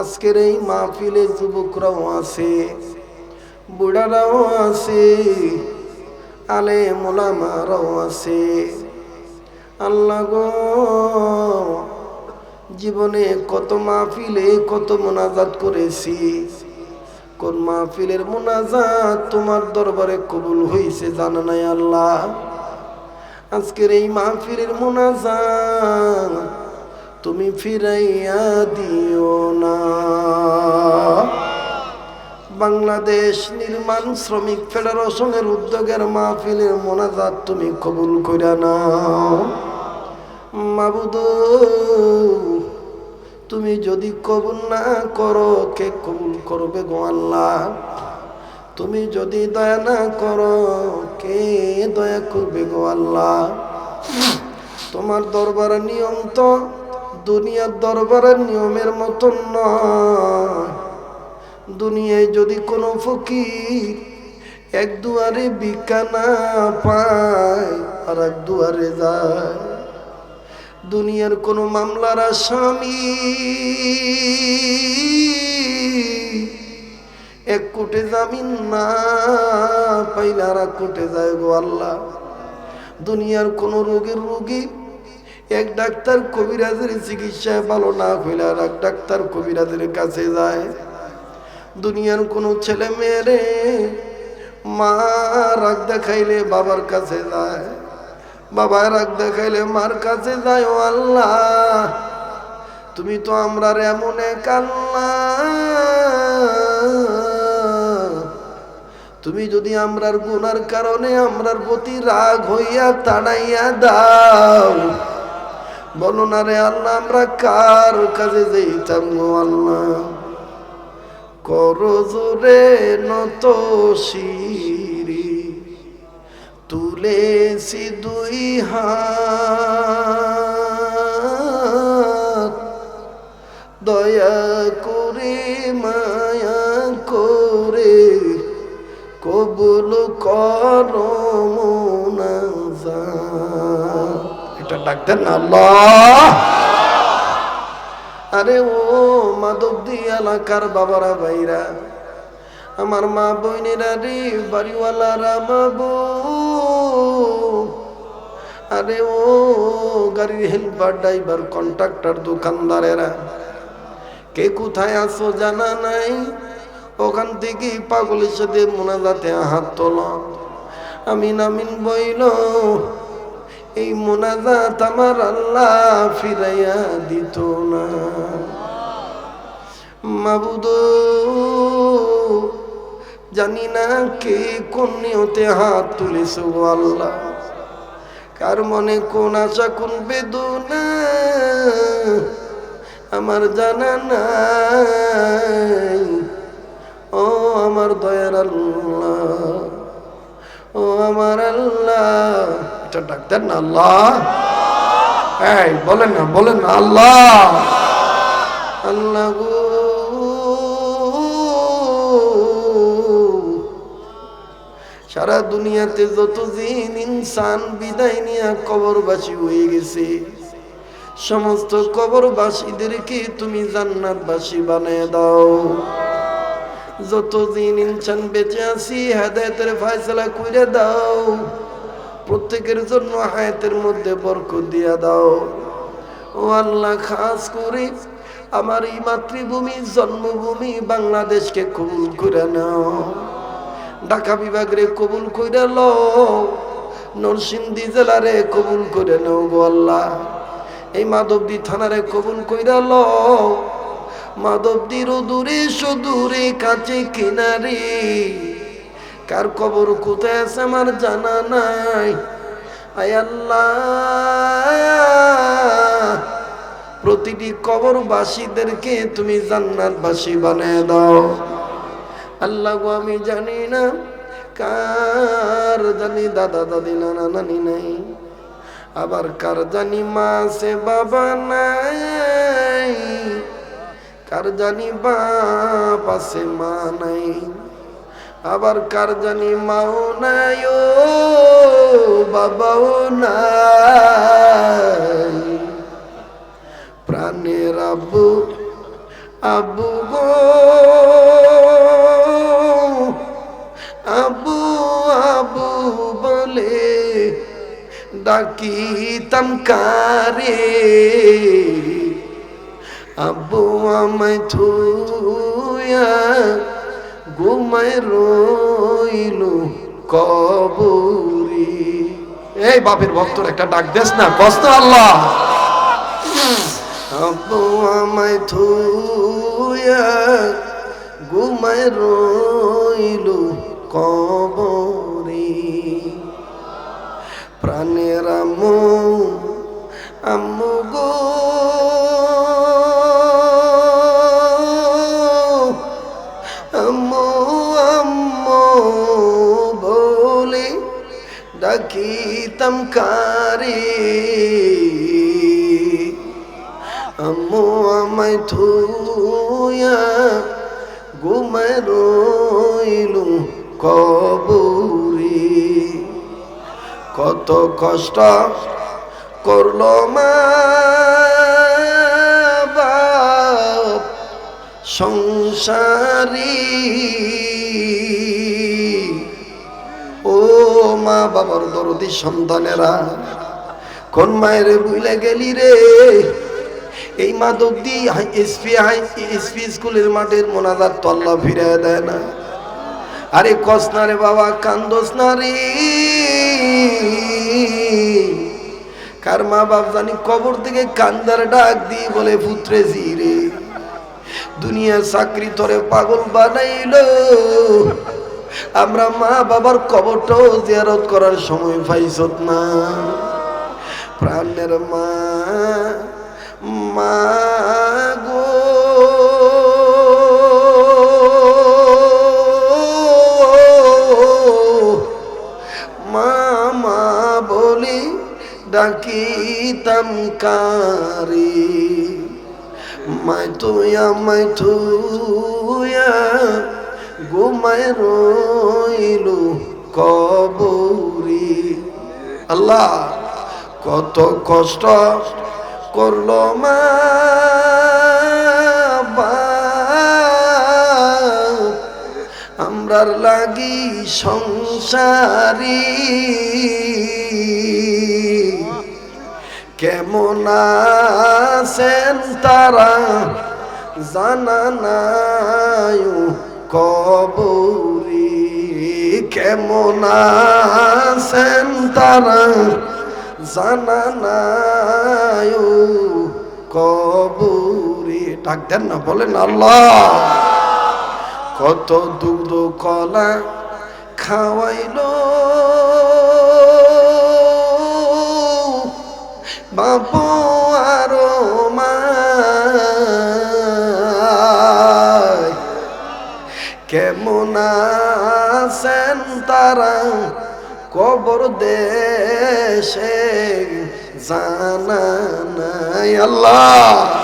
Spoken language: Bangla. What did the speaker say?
আজকের এই মাহফিলে যুবকরাও আছে, বুড়ারাও আছে, আলে মোলামারাও আছে। আল্লাহ গো, জীবনে কত মাহফিলে কত মোনাজাত করেছি। কোন মাহফিলের মোনাজাত তোমার দরবারে কবুল হয়েছে জানা নাই আল্লাহ? আজকের এই মাহফিলের মোনাজাত তুমি ফিরাইয়া দিও না। বাংলাদেশ নির্মাণ শ্রমিক ফেডারেশনের উদ্যোগের মাহফিলের মোনাজাত তুমি কবুল কইরা নাও। মাবুদ, তুমি যদি কবুল না করো, কে কবুল করবে গো আল্লাহ? তুমি যদি দয়া না করো, কে দয়া করবে গো আল্লাহ? তোমার দরবারের নিয়ম তো দুনিয়ার দরবারের নিয়মের মতন নয়। দুনিয়ায় যদি কোনো ফকির এক দুয়ারে ভিক্ষা না পায়, আর এক দুয়ারে যায়। দুনিয়ার কোনো মামলার আসামি এক কোটে জামিন না পাইলে আর এক কোটে যায় গো আল্লাহ। দুনিয়ার কোনো রোগের রোগী এক ডাক্তার কবিরাজের চিকিৎসায় ভালো না হইলে আর এক ডাক্তার কবিরাজের কাছে যায়। দুনিয়ার কোনো ছেলে মেয়েরে মা রাগ দেখাইলে বাবার কাছে যায়। বাবা রাগ দেখাইলে মার কাছে যায়, ও আল্লাহ, তুমি তো আমরার এমন এক তুমি যদি আমরার গুনার কারণে আমরার প্রতি রাগ হইয়া তাড়াইয়া দাও বলো না রে আল্লাহ আমরা কার কাজে যেতাম গো আল্লাহ? করো জোরে নত শিরি তুলেছি দুই হাত। দয়া করে মায়া করে কবুল কর ডাকতেন না, আল্লাহ। আরে ও মাধবদী এলাকার বাবারা, ভাইরা। আমার মা বইনেরা রে, বাড়িওয়ালারা মাবো আরে ও গাড়ির হেল্পার, ড্রাইভার, কন্ট্রাক্টর, দোকানদারেরা। কে কোথায় আসো জানা নাই? ওখান থেকে পাগলের সাথে মোনাজাতে হাত তোল। আমিন আমিন বইল। এই মোনাজাত আমার আল্লাহ ফিরাইয়া দিত না। মাবুদ, জানি না কে কোন নিয়তে হাত তুলেছ আল্লাহ। কার মনে কোন আশা, কোন বেদনা? আমার জানা নাই। ও আমার দয়ার আল্লাহ, ও আমার আল্লাহ। এটা ডাক্তার না? আল্লাহ। এই, বলেন না বলেন না, আল্লাহ। আল্লাহ গো। সারা দুনিয়াতে যত দিন ইনসান, বিদায় নিয়ে কবরবাসী হয়ে গেছে। সমস্ত কবরবাসীদেরকে তুমি জান্নাতবাসী বানিয়ে দাও। যত যতদিন ইনসান বেঁচে আছি, হেদায়তের ফয়সলা কইরে দাও। প্রত্যেকের জন্য হায়াতের মধ্যে বরকত দিয়া দাও। ও আল্লাহ, খাস করে আমার এই মাতৃভূমি, জন্মভূমি বাংলাদেশকে কবুল করে নাও। ঢাকা বিভাগরে কবুল করে লও। নরসিংদী জেলারে কবুল করে নাও গো আল্লাহ। এই মাধবদী থানারে কবুল কইরা লও। মাধবদীর দূরে সুদূরে কাছে কিনারে কার কবর কোথায় আছে আমার জানা নাই? আল্লাহ, প্রতিটি কবরবাসীদেরকে তুমি জান্নাতবাসী বানিয়ে দাও। আল্লাহ গো, আমি জানি না কার জানি, দাদা দাদি, নানা নানি নাই। আবার কার জানি মা সে বাবা নাই। কার জানি বাপ আছে, মা নাই। আবার কার জানি মাও নাই ও বাবাও নাই। প্রাণের আব্বু আব্বু গো আব্বু আব্বু বলে ডাকিতাম কারে। আব্বু আমায় থুয়া ঘুমায় রইল কবরি। এই বাপের ভক্তর একটা ডাক দেস না কষ্ট আল্লাহ। আব্বু আমায় থুয়া ঘুমায় রইল কবরি। প্রাণের আম্মু আম্মু গো ডাকিতাম কারে আম্মু আমায় থুয়া ঘুমায় রইলু কবুরি কত কষ্ট করল মা সংসারী ও মা বাবার দরদি সন্তানেরা, কোন মায়ের বুইলে গেলি রে? এই মাদক দি এসপি হাই এসপি স্কুলের মাঠের মোনাজার তল্লা ফিরে দেয় না। আরে কস না রে বাবা, কান্দোস না রে। কার মা বাপ জানি কবর থেকে কান্দার ডাক দিয়ে বলে, পুত্রে জি রে দুনিয়া চাকরি তরে পাগল বানাইলো। আমরা মা বাবার কবরটাও জিয়ারত করার সময় পাইছ না। প্রাণের মা মা গো। মামা বলি ডাকিতাম কারি। মাই তুয়া মাই থুয়া ঘুমায় রইলু কবরি। আল্লাহ, কত কষ্ট করল মা আমরার লাগি সংসারী। কেমন আছেন তারা জানা নাই কবরি কেমন আছেন তারা? জানা নাই কবরি। ডাক দেন না, বলেন আল্লাহ। কত দুধ কলা খাওয়াইলো। বাপু আছেন তারা কবর দেশে জানা নাই আল্লাহ।